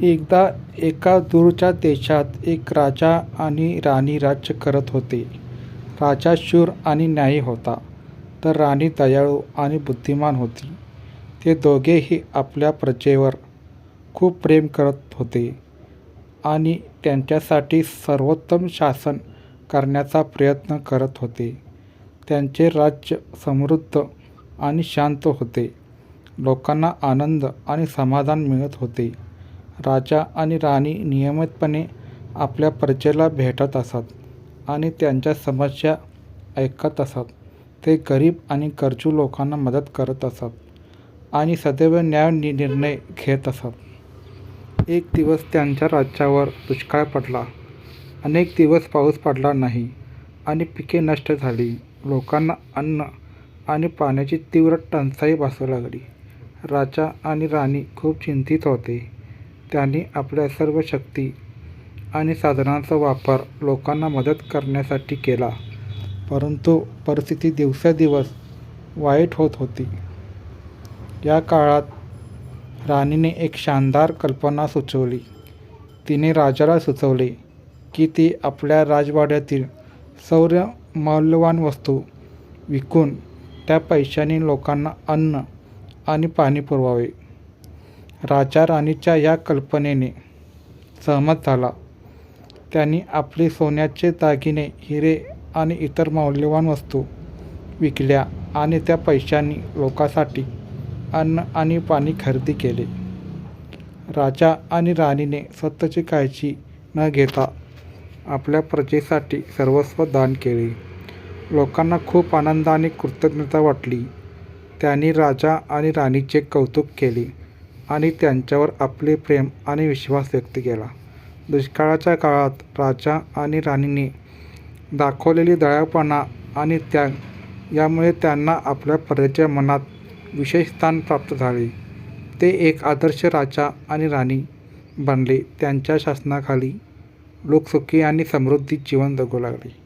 एकदा एका दूरच्या देशात एक राजा आणि राणी राज्य करत होते. राजा शूर आणि न्यायी होता, तर राणी दयाळू आणि बुद्धिमान होती. ते दोघेही आपल्या प्रजेवर खूप प्रेम करत होते आणि त्यांच्यासाठी सर्वोत्तम शासन करण्याचा प्रयत्न करत होते. त्यांचे राज्य समृद्ध आणि शांत होते. लोकांना आनंद आणि समाधान मिळत होते. राजा आणि राणी नियमितपणे आपल्या प्रजेला भेटत असत आणि त्यांच्या समस्या ऐकत असत. ते गरीब आणि गरजू लोकांना मदत करत असत आणि सदैव न्याय निर्णय घेत असत. एक दिवस त्यांच्या राज्यावर दुष्काळ पडला. अनेक दिवस पाऊस पडला नाही आणि पिके नष्ट झाली. लोकांना अन्न आणि पाण्याची तीव्र टंचाई भासू लागली. राजा आणि राणी खूप चिंतित होते. त्यांनी आपल्या सर्व शक्ती आणि साधनांचा वापर लोकांना मदत करण्यासाठी केला, परंतु परिस्थिती दिवसेंदिवस वाईट होत होती. या काळात राणीने एक शानदार कल्पना सुचवली. तिने राजाला सुचवले की ती आपल्या राजवाड्यातील सौर्य मौल्यवान वस्तू विकून त्या पैशांनी लोकांना अन्न आणि पाणी पुरवावे. राजा राणीच्या या कल्पनेने सहमत झाला. त्यांनी आपले सोन्याचे दागिने, हिरे आणि इतर मौल्यवान वस्तू विकल्या आणि त्या पैशांनी लोकांसाठी अन्न आणि पाणी खरेदी केले. राजा आणि राणीने स्वतःची काळजी न घेता आपल्या प्रजेसाठी सर्वस्व दान केले. लोकांना खूप आनंद आणि कृतज्ञता वाटली. त्यांनी राजा आणि राणीचे कौतुक केले आणि त्यांच्यावर आपले प्रेम आणि विश्वास व्यक्त केला. दुष्काळाच्या काळात राजा आणि राणीने दाखवलेली दयाळूपणा आणि त्याग यामुळे त्यांना आपल्या प्रजेच्या मनात विशेष स्थान प्राप्त झाले. ते एक आदर्श राजा आणि राणी बनले. त्यांच्या शासनाखाली लोक सुखी आणि समृद्धी जीवन जगू लागले.